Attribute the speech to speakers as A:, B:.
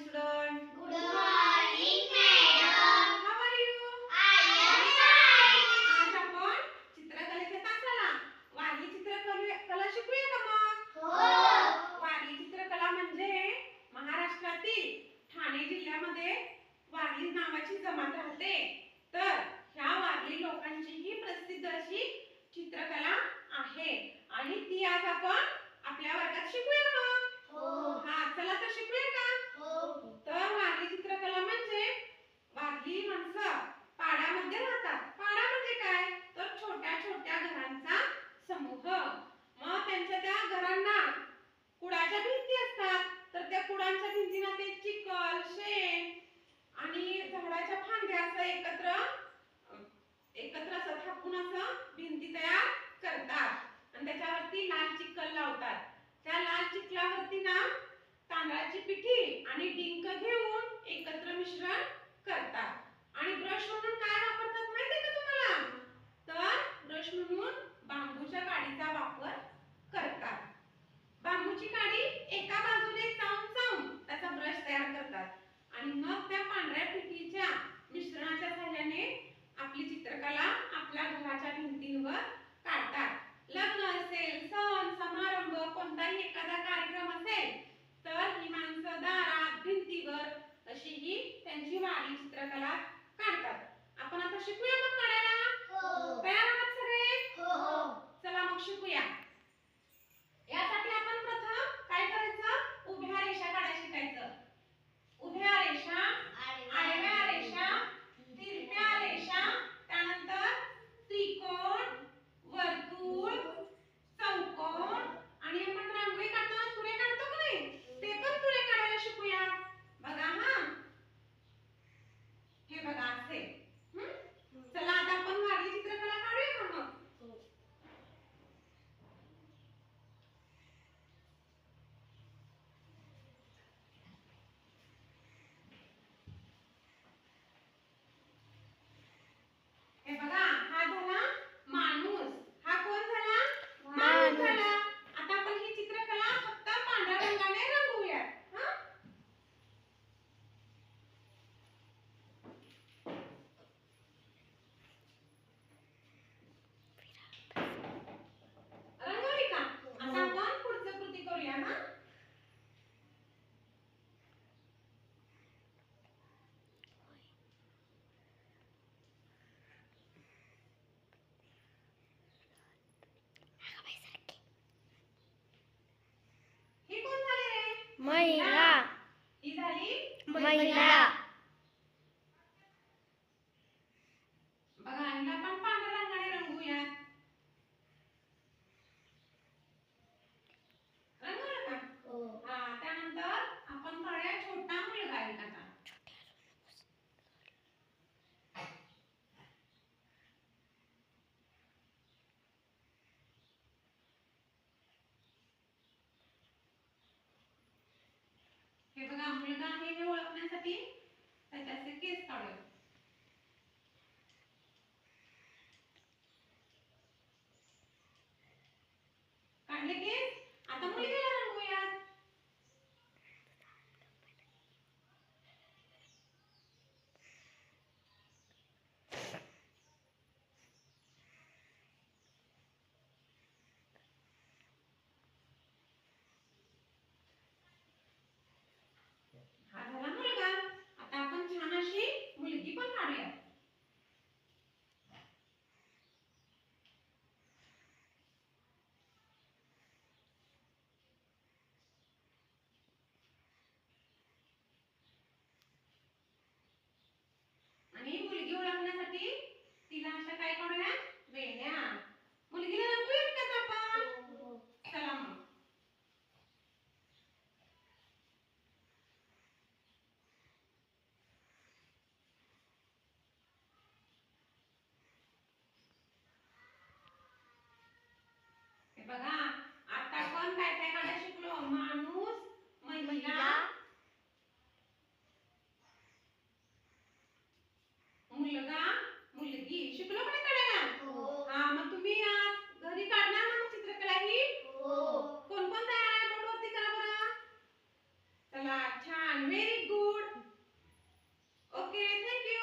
A: Krishna. त्यावरती लाल चिखल लावतात. त्या लाल चिखलावरती ना तांदळाची पिठी आणि डिंक घेऊन एकत्र मिश्रण करतात. आणि ब्रश म्हणून काय
B: महिला. महिला.
A: मुलगा आहे हे ओळखण्यासाठी त्याच्याचे केस काढूया. Natan. Very good. Okay, thank you.